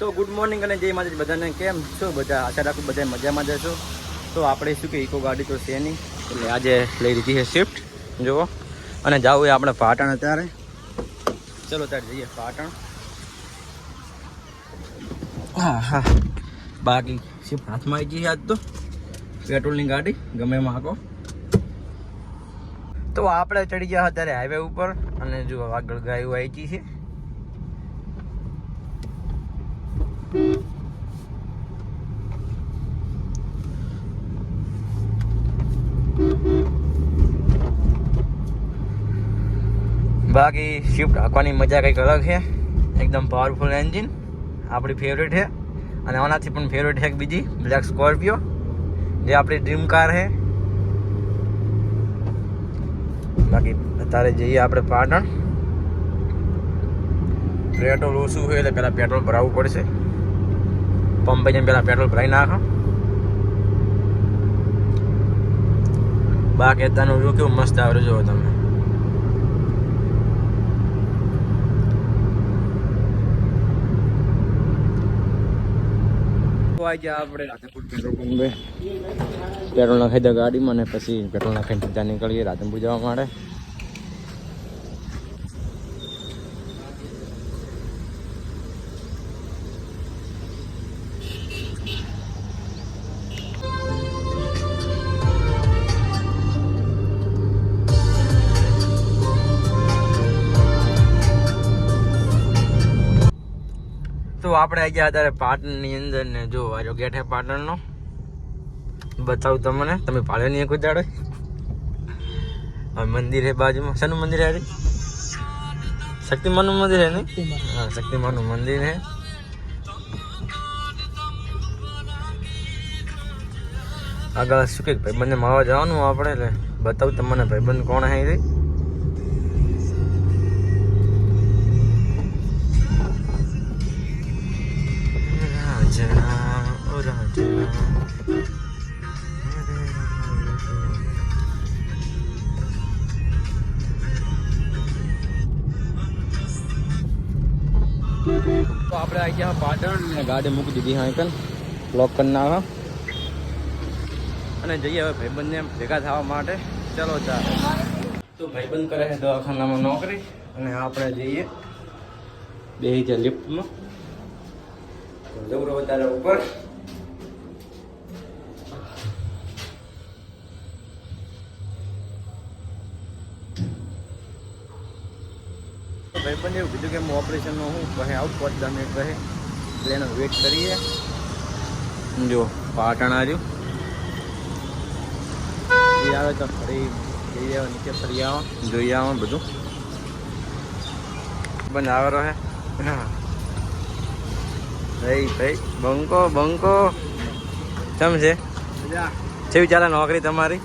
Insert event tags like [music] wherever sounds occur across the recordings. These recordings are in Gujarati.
તો ગુડ મોર્નિંગ અને જય માતાજી. બધાને કેમ છો? બધા આશા રાખું બધા મજામાં જશો તો આપણે શું કે ઇકો ગાડી તો છે નહીં. એટલે આજે લઈ લીધી છે શિફ્ટ જુઓ. અને જવું એ આપણે પાટણ અત્યારે. ચલો ત્યારે જઈએ પાટણ. હા હા. બાકી શિફ્ટ હાથમાં આવી ગઈ છે આજ તો. પેટ્રોલની ગાડી, ગમે એમાં હાકો. તો આપણે ચડી ગયા અત્યારે હાઈવે ઉપર. અને જો આગળ ગાયું આવી છે. બાકી શિફ્ટ હાંકવાની મજા કંઈક અલગ છે. એકદમ પાવરફુલ એન્જિન આપણી ફેવરેટ છે. અને આનાથી પણ ફેવરેટ છે એક બીજી બ્લેક સ્કોર્પિયો જે આપણી ડ્રીમ કાર છે. બાકી અત્યારે જઈએ આપણે પાટણ. પેટ્રોલ ઓછું હોય એટલે પહેલાં પેટ્રોલ ભરાવવું પડશે. પંપે જઈને પહેલાં પેટ્રોલ ભરાઈ નાખો. બાકી અત્યારનું વ્યૂ કેવું મસ્ત આવ્યો જોવો તમે તો આજે આપણે રાધનપુર પેટ્રોલ નાખાઈ દે ગાડીમાં ને પછી પેટ્રોલ નાખીને સીધા નીકળીએ રાધનપુર જવા માટે. આપણે આવી ગયા અત્યારે પાટણની અંદર ને જો આજો ગેટ હે પાટણનો. બતાવું તમને. તમે ભાડે નહીં કોઈ દાડે મંદિર હે બાજુમાં. શાનું મંદિર હે શક્તિમાનનું મંદિર હે નહીં હા શક્તિમાનનું મંદિર હે. આગળ શું કે ભાઈબંધને મળવા જવાનું આપણે એટલે બતાવું તમને ભાઈબંધ કોણ હે એ. તો આપણે આવી ગયા પાટણ ને ગાડી મૂકી દીધી હા અંકલ લોક કરી નાખો. અને જઈએ હવે ભાઈબંધને ભેગા થવા માટે. ચલો ચાલો. તો ભાઈબંધ કરે છે દવાખાનામાં નોકરી અને આપણે જઈએ બે હજાર લિફ્ટમાં. જવું વધારે ઉપર. ભાઈબંધ એવું કીધું કે હું ઓપરેશનનો હું કહે આવું મિનિટ કહે એટલે એનો વેટ કરીએ. જો પાટણ એ આવે તો ફરી જઈ આવે નીચે ફરી આવો જોઈ આવો બધું. બંધ આવે રહે. ભાઈ ભાઈ બંકો બંકો. કેમ છે? કેવી ચાલે નોકરી તમારી?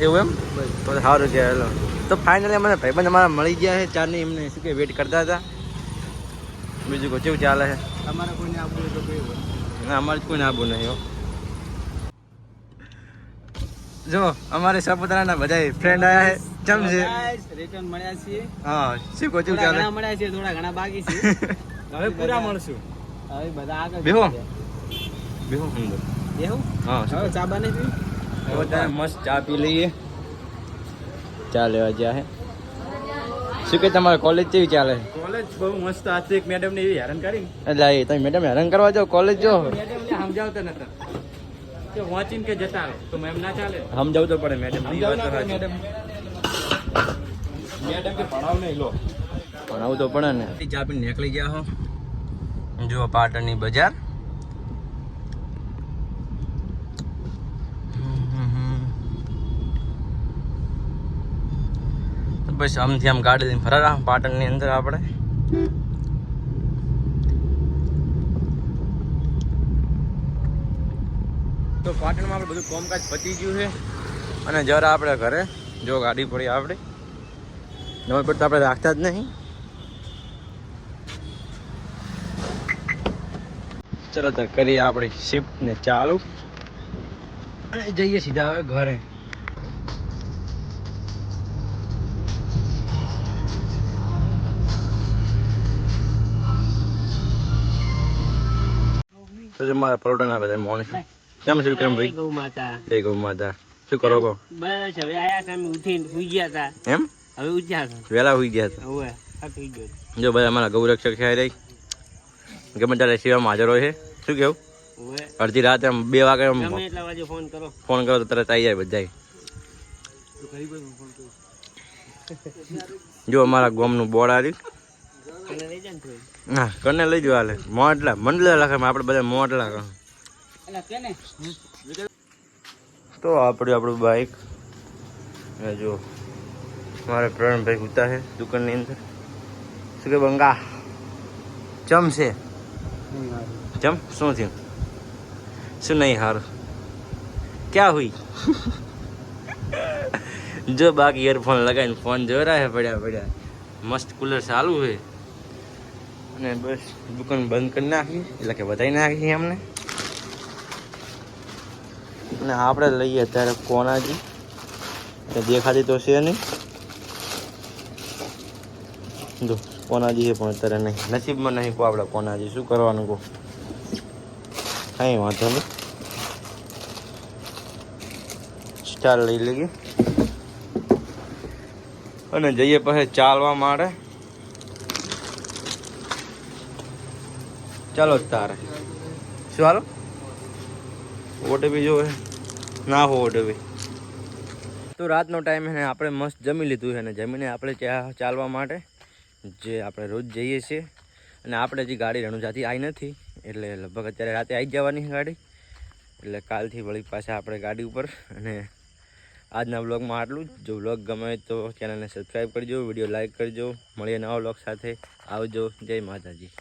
એવું એમ? તો સારું છે હેલો. તો ફાઇનલી મને ભાઈબંધ અમારા મળી ગયા છે ચારની એમને શું કે વેટ કરતા હતા. બીજું કોઈ કેવું ચાલે છે? તમારે કોઈને હોય તો કઈ ના અમારે કોઈને આબુ નહીં હો. જો અમારે સાપુતારાના બધા ફ્રેન્ડ આવ્યા છે. ચમ છે? રિટર્ન મળ્યા છીએ. હા શું કેવું ચાલે? મળ્યા છે થોડા ઘણા બાકી છે [laughs] હવે પૂરા મળશું. હવે બધા આગળ બેહો. બેહો બેહું? હા ચા બને પીવી? હવે મસ્ત ચા પી લઈએ. ચા લેવા ગયા હે. શું કે તમારે કોલેજ કેવી ચાલે કોલેજ બહુ મસ્ત આજે એક મેડમ ને એવી હેરાન કરી. એટલે એ તમે મેડમ હેરાન કરવા જાઓ કોલેજ જો. મેડમ ને સમજાવતા નતા. કે વાંચીને કે જતા તો મેમ ના ચાલે. સમજાવતો તો પડે મેડમ મેડમ મેડમ કે ભણાવ નહીં લો. ભણાવ તો પડે ને. ચા પીને નીકળી ગયા હો. જુઓ પાટણની બજાર. બસ આમથી આમ ગાડી લઈને ફરા પાટણની અંદર આપણે. તો પાટણમાં આપણે બધું કોમકાજ પતી ગયું છે. અને જરા આપણે ઘરે, જો ગાડી પડી આપણે. નંબર પર તો આપણે રાખતા જ નહીં. ચલો તો કરીએ આપણી શિફ્ટ ને ચાલુ. અને જઈએ સીધા હવે ઘરે. પછી મારા પરોટાના બધા મોણ છે કેમ ભાઈ? ગૌ માતા. જય ગૌ માતા. શું કરો કો બસ હવે આયા તમે ઉઠીને સુઈ ગયા હતા. એમ? હવે ઉઠ્યા છો વેલા હોઈ ગયા હતા. હવે થાકી ગયો. જો બધા અમારા ગૌરક્ષક છે રહી. ગમે ત્યારે સેવામાં હાજર હોય છે. શું કેવું? અડધી રાતે આમ બે વાગે આમ એટલા વાગે ફોન કરો. ફોન કરો તો તરત આવી જાય બધા જો અમારા ગોમનું બોર્ડ આવ્યું ને કને લઈ જવા હાલે. મોટલા મંડલા લખે આપણે બધા મોટલા કહે તો આપણું આપણું બાઈક જો મારે પ્રવીણભાઈ ઉતા છે દુકાનની અંદર. શું કે બંગા? ચમ છે? ચમ? શું થયું? શું નહીં હારું? ક્યાં હુઈ? જો બાકી ઇયરફોન લગાવીને ફોન જોઈ રહ્યા પડ્યા પડ્યા. મસ્ત કુલર ચાલુ છે. અને બસ દુકાન બંધ કરી નાખી, એટલે કે વધારી નાખી અમને અને આપણે લઈએ અત્યારે કોનાજી. દેખાતી તો છે નહીં. જો, કોનાજી છે પણ અત્યારે નહીં. નસીબમાં નહીં કહો આપણે કોનાજી. શું કરવાનું કહો? કાંઈ વાંધો નહીં. સ્ટાર લઈ લઈએ. અને જઈએ પછી ચાલવા માટે ચાલો તારે. શું હાલો? ઓટીપી જોવે. ના હો ઓટીપી તો રાતનો ટાઈમ એને આપણે મસ્ત જમી લીધું છે અને જમીને આપણે ત્યાં ચાલવા માટે, જે આપણે રોજ જઈએ છીએ. અને આપણે હજી ગાડી રણુજાથી આવી નથી, એટલે લગભગ અત્યારે રાતે આવી જવાની ગાડી. એટલે કાલથી વળી પાછા આપણે ગાડી ઉપર. અને આજના વ્લોગમાં આટલું જ. જો વ્લોગ ગમે તો ચેનલને સબસ્ક્રાઈબ કરજો વીડિયો લાઇક કરજો. મળીએ નવા વ્લોગ સાથે. આવજો. જય માતાજી.